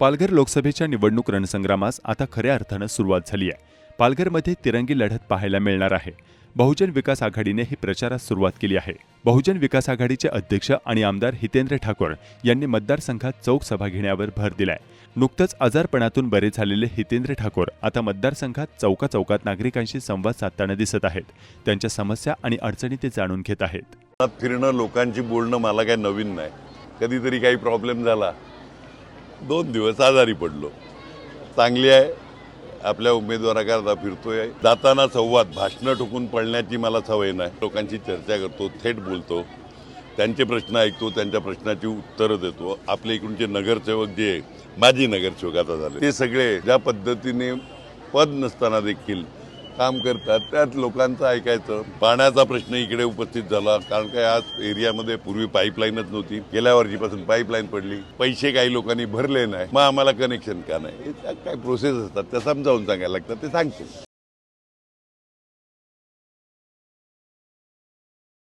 पालघर लोकसभेच्या निवडणूक रणसंग्रामास आता खऱ्या अर्थानं सुरुवात झाली आहे. पालघरमध्ये तिरंगी लढत पाहायला मिळणार आहे. बहुजन विकास आघाडीने ही प्रचारास सुरुवात केली आहे. बहुजन विकास आघाडीचे अध्यक्ष आणि आमदार हितेंद्र ठाकूर यांनी मतदारसंघात चौक सभा घेण्यावर भर दिलाय. नुकतंच आजारपणातून बरे झालेले हितेंद्र ठाकूर आता मतदारसंघात चौका चौकात नागरिकांशी संवाद साधताना दिसत आहेत. त्यांच्या समस्या आणि अडचणी ते जाणून घेत आहेत. फिरणं लोकांची बोलणं मला काही नवीन नाही. कधीतरी काही प्रॉब्लेम झाला दोन दिवस आजारी पडलो. चांगली आहे. आपल्या उमेदवाराकरता फिरतोय. जाताना संवाद भाषणं ठोकून पडण्याची मला सवय नाही. लोकांशी चर्चा करतो थेट बोलतो. त्यांचे प्रश्न ऐकतो त्यांच्या प्रश्नाची उत्तरं देतो. आपल्या इकडूनचे नगरसेवक जे माजी नगरसेवक आता झाले ते सगळे ज्या पद्धतीने पद नसताना देखील काम करतात त्यात लोकांचं ऐकायचं. पाण्याचा प्रश्न इकडे उपस्थित झाला कारण काय आज एरियामध्ये पूर्वी पाईपलाईनच नव्हती. गेल्या वर्षीपासून पाईपलाईन पडली. पैसे काही लोकांनी भरले नाही. मग आम्हाला कनेक्शन का नाही? काय प्रोसेस असतात त्या समजावून सांगायला लागतात ते सांगतो